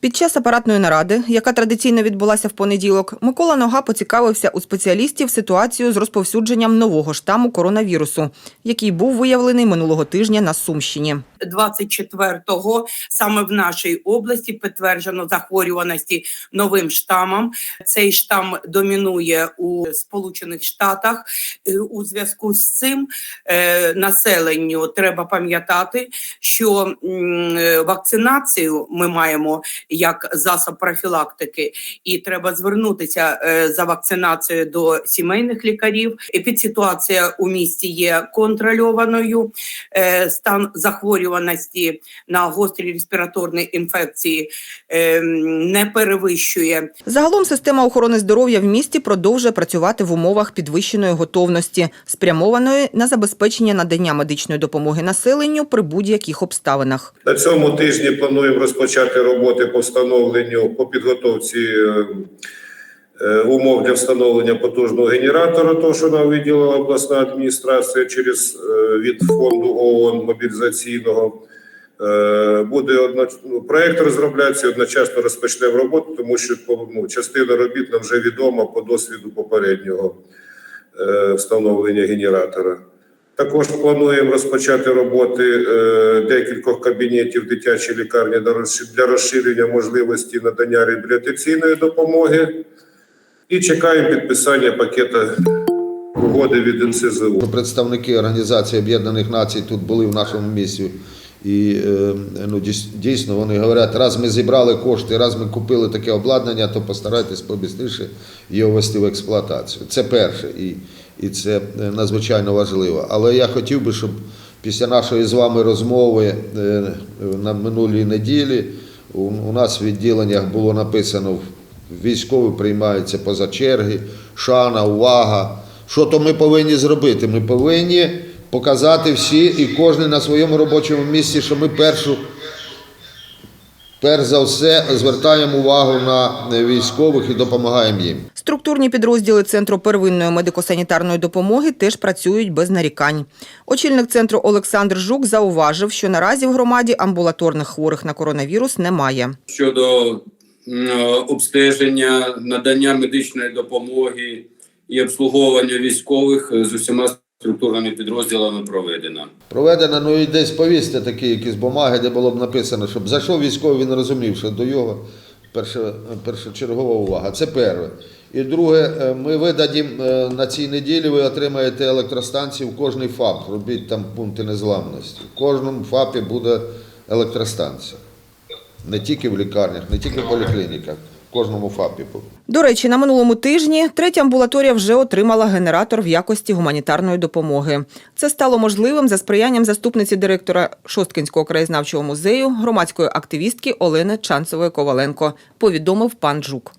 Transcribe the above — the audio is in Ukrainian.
Під час апаратної наради, яка традиційно відбулася в понеділок, Микола Нога поцікавився у спеціалістів ситуацію з розповсюдженням нового штаму коронавірусу, який був виявлений минулого тижня на Сумщині. 24-го саме в нашій області підтверджено захворюваності новим штамом. Цей штам домінує у Сполучених Штатах. Е, У зв'язку з цим е, населенню треба пам'ятати, що е, вакцинацію ми маємо як засоб профілактики, і треба звернутися е, за вакцинацією до сімейних лікарів. Епідситуація у місті є контрольованою. Е, стан захворюваності на гострі респіраторні інфекції е, не перевищує Загалом система охорони здоров'я в місті продовжує працювати в умовах підвищеної готовності, спрямованої на забезпечення надання медичної допомоги населенню при будь-яких обставинах. На цьому тижні плануємо розпочати роботи по встановленню по підготовці е, е, умов для встановлення потужного генератора, того, що нам виділила обласна адміністрація через е, від фонду ООН мобілізаційного. Буде одно, ну, проект розробляється і одночасно розпочнемо роботу, тому що ну, частина робіт нам вже відома по досвіду попереднього встановлення генератора. Також плануємо розпочати роботи е, декількох кабінетів дитячої лікарні для розширення можливості надання реабілітаційної допомоги. І чекаємо підписання пакета угоди від НСЗУ. Представники Організації Об'єднаних Націй тут були в нашому місті. І е, ну, дійсно вони говорять, раз ми зібрали кошти, раз ми купили таке обладнання, то постарайтесь побистріше його ввести в експлуатацію. Це перше, і, і це е, надзвичайно важливо. Але я хотів би, щоб після нашої з вами розмови е, на минулій неділі у, нас в відділеннях було написано військові приймаються поза черги, шана, увага. Що то ми повинні зробити? Ми повинні показати всі і кожен на своєму робочому місці, що ми першу, перш за все звертаємо увагу на військових і допомагаємо їм. Структурні підрозділи Центру первинної медико-санітарної допомоги теж працюють без нарікань. Очільник центру Олександр Жук зауважив, що наразі в громаді амбулаторних хворих на коронавірус немає. щодо обстеження, надання медичної допомоги і обслуговування військових е, з усіма структурними підрозділами проведено. Проведено, ну і десь повісти такі якісь бумаги, де було б написано, щоб зайшов військовий, він розумів, що до його перша, першочергова увага. Це перше. І друге, е, ми видадім е, на цій неділі, ви отримаєте електростанції в кожний ФАП. Робіть там пункти незламності. В кожному ФАПі буде електростанція. Не тільки в лікарнях, не тільки в поліклініках, в кожному ФАПі. буде. До речі, на минулому тижні третя амбулаторія вже отримала генератор в якості гуманітарної допомоги. Це стало можливим за сприянням заступниці директора Шосткинського краєзнавчого музею, громадської активістки Олени Чанцевої Коваленко, повідомив пан Жук.